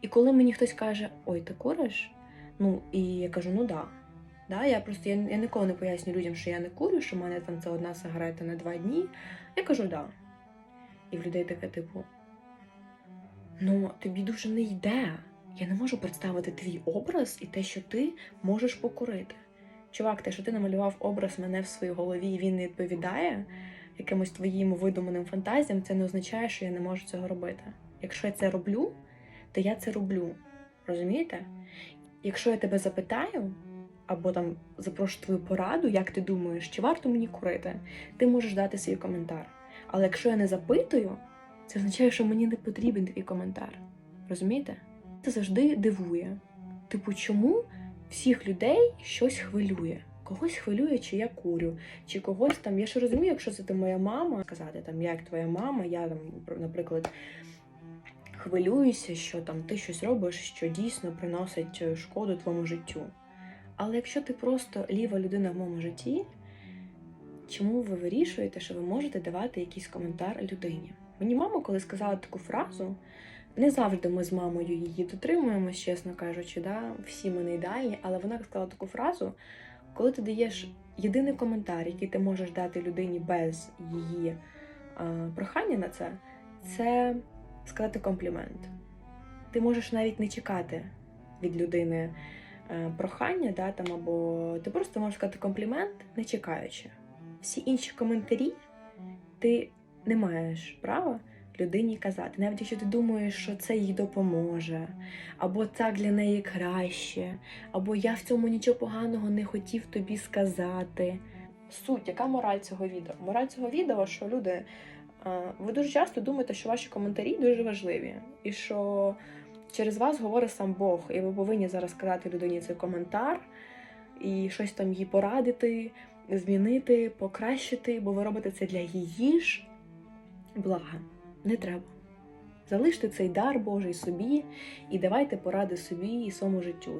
І коли мені хтось каже, ой, ти куриш? Ну, і я кажу, ну да. Да, я просто я, я ніколи не пояснюю людям, що я не курю, що в мене там це одна сигарета на два дні. Я кажу, да. І в людей таке, типу, ну, тобі дуже не йде. Я не можу представити твій образ і те, що ти можеш покурити. Чувак, те, що ти намалював образ мене в своїй голові, і він не відповідає якимось твоїм видуманим фантазіям, це не означає, що я не можу цього робити. Якщо я це роблю, то я це роблю. Розумієте? Якщо я тебе запитаю, або там запрошу твою пораду, як ти думаєш, чи варто мені курити, ти можеш дати свій коментар. Але якщо я не запитую, це означає, що мені не потрібен твій коментар. Розумієте? Це завжди дивує. Типу, чому всіх людей щось хвилює? Когось хвилює, чи я курю, чи когось там. Я ж розумію, якщо це ти моя мама, сказати там, я як твоя мама, я там, наприклад, хвилююся, що там ти щось робиш, що дійсно приносить е, шкоду твоєму життю. Але якщо ти просто ліва людина в моєму житті, чому ви вирішуєте, що ви можете давати якийсь коментар людині? Мені мама, коли сказала таку фразу, не завжди ми з мамою її дотримуємось, чесно кажучи, да? всі ми не ідеальні, але вона сказала таку фразу, коли ти даєш єдиний коментар, який ти можеш дати людині без її а, прохання на це, це сказати комплімент. Ти можеш навіть не чекати від людини е, прохання, да, там, або ти просто можеш сказати комплімент, не чекаючи. Всі інші коментарі ти не маєш права людині казати, навіть якщо ти думаєш, що це їй допоможе, або так для неї краще, або я в цьому нічого поганого не хотів тобі сказати. Суть, яка мораль цього відео? Мораль цього відео, що люди, ви дуже часто думаєте, що ваші коментарі дуже важливі, і що через вас говорить сам Бог, і ви повинні зараз сказати людині цей коментар і щось там їй порадити, змінити, покращити, бо ви робите це для її ж блага. Не треба. Залиште цей дар Божий собі і давайте поради собі і своєму життю.